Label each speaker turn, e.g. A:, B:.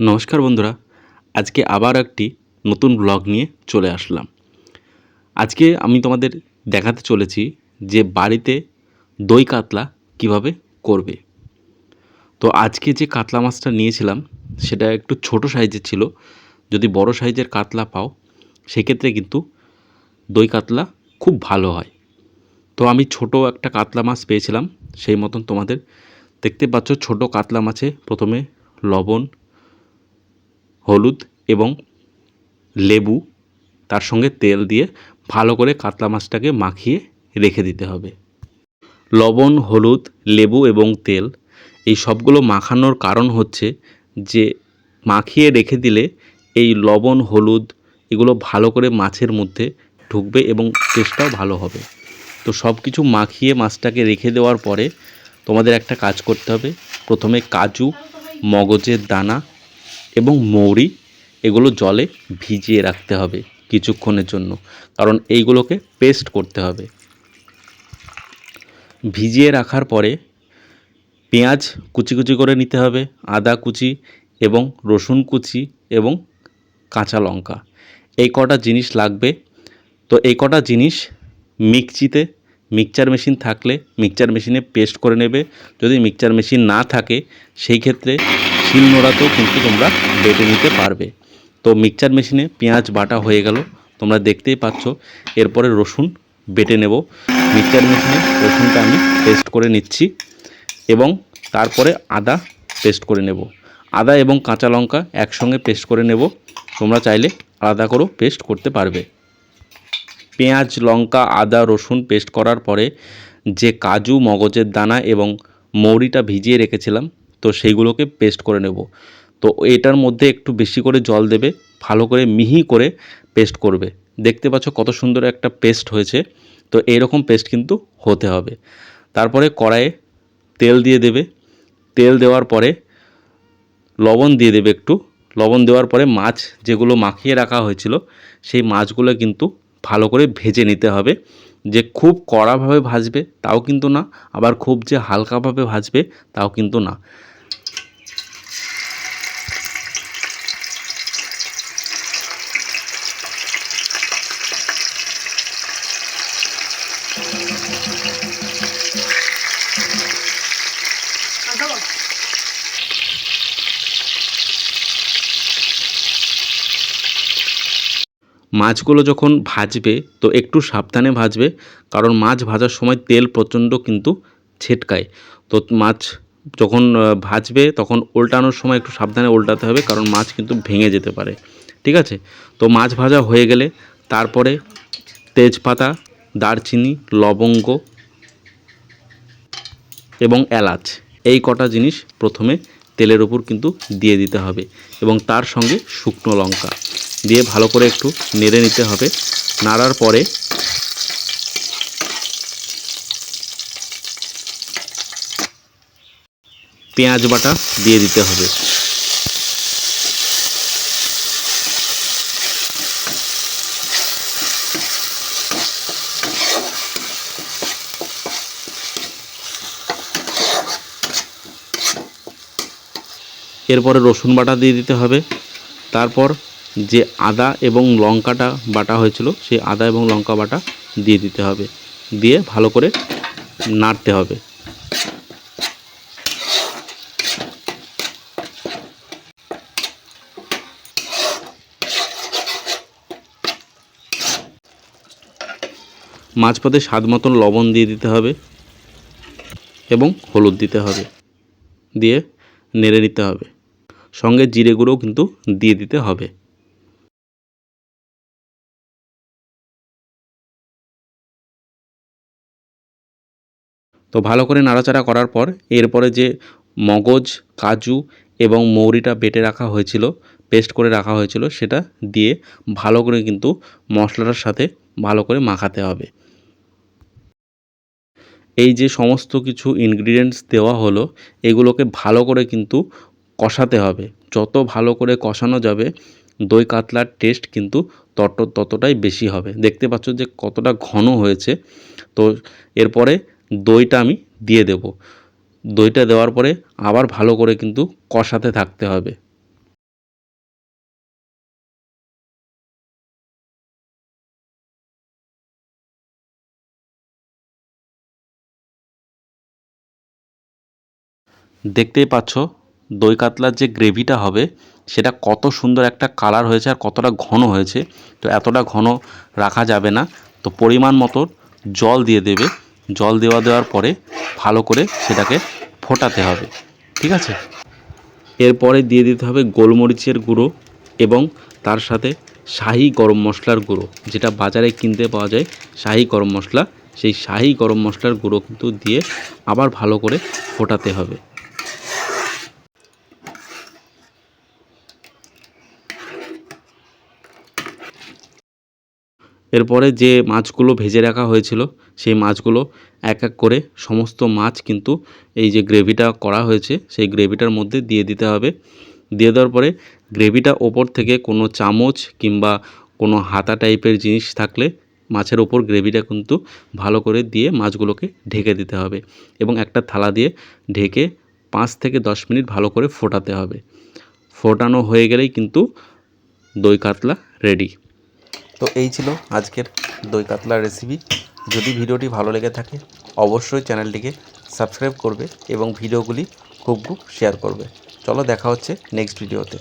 A: নমস্কার বন্ধুরা, আজকে আবার একটি নতুন ব্লগ নিয়ে চলে আসলাম। আজকে আমি তোমাদের দেখাতে চলেছি যে বাড়িতে দই কাতলা কীভাবে করবে। তো আজকে যে কাতলা মাছটা নিয়েছিলাম, সেটা একটু ছোট সাইজের ছিল, যদি বড় সাইজের কাতলা পাও, সেক্ষেত্রে কিন্তু দই কাতলা খুব ভালো হয়। তো আমি ছোট একটা কাতলা মাছ পেয়েছিলাম, সেই মতন তোমাদের দেখতে পাচ্ছ, ছোট কাতলা মাছে প্রথমে লবণ হলুদ এবং লেবু, তার সঙ্গে তেল দিয়ে ভালো করে কাতলা মাছটাকে মাখিয়ে রেখে দিতে হবে। লবণ, হলুদ, লেবু এবং তেল এই সবগুলো মাখানোর কারণ হচ্ছে যে মাখিয়ে রেখে দিলে এই লবণ, হলুদ এগুলো ভালো করে মাছের মধ্যে ঢুকবে এবং টেস্টটাও ভালো হবে। তো সব কিছু মাখিয়ে মাছটাকে রেখে দেওয়ার পরে তোমাদের একটা কাজ করতে হবে। প্রথমে কাজু, মগজের দানা এবং মৌরি এগুলো জলে ভিজিয়ে রাখতে হবে কিছুক্ষণের জন্য। কারণ এইগুলোকে পেস্ট করতে হবে। ভিজিয়ে রাখার পরে পেঁয়াজ কুচি কুচি করে নিতে হবে, আদা কুচি এবং রসুন কুচি এবং কাঁচা লঙ্কা। এই কটা জিনিস লাগবে। তো এই কটা জিনিস মিক্সিতে, মিক্সচার মেশিন থাকলে মিক্সচার মেশিনে পেস্ট করে নেবে। যদি মিক্সচার মেশিন না থাকে, সেই ক্ষেত্রে শিলনোড়াতেও কিন্তু তোমরা বেটে নিতে পারবে। তো মিক্সচার মেশিনে পেঁয়াজ বাটা হয়ে গেল। তোমরা দেখতেই পাচ্ছ, এরপরে রসুন বেটে নেব। মিক্সচার মেশিনে রসুনটা আমি পেস্ট করে নিচ্ছি এবং তারপরে আদা পেস্ট করে নেব। আদা এবং কাঁচা লঙ্কা একসঙ্গে পেস্ট করে নেব। তোমরা চাইলে আলাদা করেও পেস্ট করতে পারবে। পেঁয়াজ, লঙ্কা, আদা, রসুন পেস্ট করার পরে যে কাজু, মগজের দানা এবং মৌরিটা ভিজিয়ে রেখেছিলাম তো সেইগুলোকে পেস্ট করে নেব। তো এটার মধ্যে একটু বেশি করে জল দেবে, ভালো করে মিহি করে পেস্ট করবে। দেখতে পাচ্ছ কত সুন্দর একটা পেস্ট হয়েছে। তো এইরকম পেস্ট কিন্তু হতে হবে। তারপরে কড়াইয়ে তেল দিয়ে দেবে। তেল দেওয়ার পরে লবণ দিয়ে দেবে একটু। লবণ দেওয়ার পরে মাছ যেগুলো মাখিয়ে রাখা হয়েছিল, সেই মাছগুলো কিন্তু ভালো করে ভেজে নিতে হবে। যে খুব কড়াভাবে ভাজবে তাও কিন্তু না, আবার খুব যে হালকাভাবে ভাজবে তাও কিন্তু না। মাছগুলো যখন ভাজবে, তো একটু সাবধানে ভাজবে, কারণ মাছ ভাজার সময় তেল প্রচণ্ড কিন্তু ছেটকায়। তো মাছ যখন ভাজবে, তখন উল্টানোর সময় একটু সাবধানে উল্টাতে হবে, কারণ মাছ কিন্তু ভেঙে যেতে পারে। ঠিক আছে? তো মাছ ভাজা হয়ে গেলে তারপরে তেজপাতা, দারচিনি, লবঙ্গ এবং এলাচ, এই কটা জিনিস প্রথমে তেলের ওপর কিন্তু দিয়ে দিতে হবে এবং তার সঙ্গে শুকনো লঙ্কা দিয়ে ভালো করে একটু নেড়ে নিতে হবে। নাড়ার পরে পেঁয়াজ বাটা দিয়ে দিতে হবে। এরপরে রসুন বাটা দিয়ে দিতে হবে। তারপর যে আদা এবং লঙ্কাটা বাটা হয়েছিল, সেই আদা এবং লঙ্কা বাটা দিয়ে দিতে হবে। দিয়ে ভালো করে নাড়তে হবে। মাঝপথে স্বাদ মতন লবণ দিয়ে দিতে হবে এবং হলুদ দিতে হবে। দিয়ে নেড়ে নিতে হবে। সঙ্গে জিরে গুঁড়োও কিন্তু দিয়ে দিতে হবে। তো ভালো করে নাড়াচাড়া করার পর এরপরে যে মগজ, কাজু এবং মৌরিটা বেটে রাখা হয়েছিল, পেস্ট করে রাখা হয়েছিল, সেটা দিয়ে ভালো করে কিন্তু মশলাটার সাথে ভালো করে মাখাতে হবে। এই যে সমস্ত কিছু ইনগ্রিডিয়েন্টস দেওয়া হলো, এগুলোকে ভালো করে কিন্তু কষাতে হবে। যত ভালো করে কষানো যাবে, দই কাতলার টেস্ট কিন্তু তত, ততটাই বেশি হবে। দেখতে পাচ্ছ যে কতটা ঘন হয়েছে। তো এরপরে দইটা আমি দিয়ে দেব। দইটা দেওয়ার পরে আবার ভালো করে কিন্তু কষাতে থাকতে হবে। দেখতেই পাচ্ছ দই কাতলার যে গ্রেভিটা হবে, সেটা কত সুন্দর একটা কালার হয়েছে আর কতটা ঘন হয়েছে। তো এতটা ঘন রাখা যাবে না। তো পরিমাণ মতো জল দিয়ে দেবে। জল দেওয়া দেওয়ার পরে ভালো করে সেটাকে ফোটাতে হবে। ঠিক আছে? এরপরে দিয়ে দিতে হবে গোলমরিচের গুঁড়ো এবং তার সাথে শাহি গরম মশলার গুঁড়ো। যেটা বাজারে কিনতে পাওয়া যায় শাহি গরম মশলা। সেই শাহি গরম মশলার গুঁড়ো কিন্তু দিয়ে আবার ভালো করে ফোটাতে হবে। এরপরে যে মাছগুলো ভেজে রাখা হয়েছিল, সেই মাছগুলো এক এক করে সমস্ত মাছ কিন্তু এই যে গ্রেভিটা করা হয়েছে, সেই গ্রেভিটার মধ্যে দিয়ে দিতে হবে। দিয়ে দেওয়ার পরে গ্রেভিটা ওপর থেকে কোনো চামচ কিংবা কোনো হাতা টাইপের জিনিস থাকলে মাছের ওপর গ্রেভিটা কিন্তু ভালো করে দিয়ে মাছগুলোকে ঢেকে দিতে হবে এবং একটা থালা দিয়ে ঢেকে পাঁচ থেকে দশ মিনিট ভালো করে ফোটাতে হবে। ফোটানো হয়ে গেলেই কিন্তু দই কাতলা রেডি তো এই ছিল আজকের দই কাতলার রেসিপি যদি ভিডিওটি ভালো লেগে থাকে, অবশ্যই চ্যানেলটিকে সাবস্ক্রাইব করবে এবং ভিডিওগুলি খুব খুব শেয়ার করবে। চলো দেখা হচ্ছে নেক্সট ভিডিওতে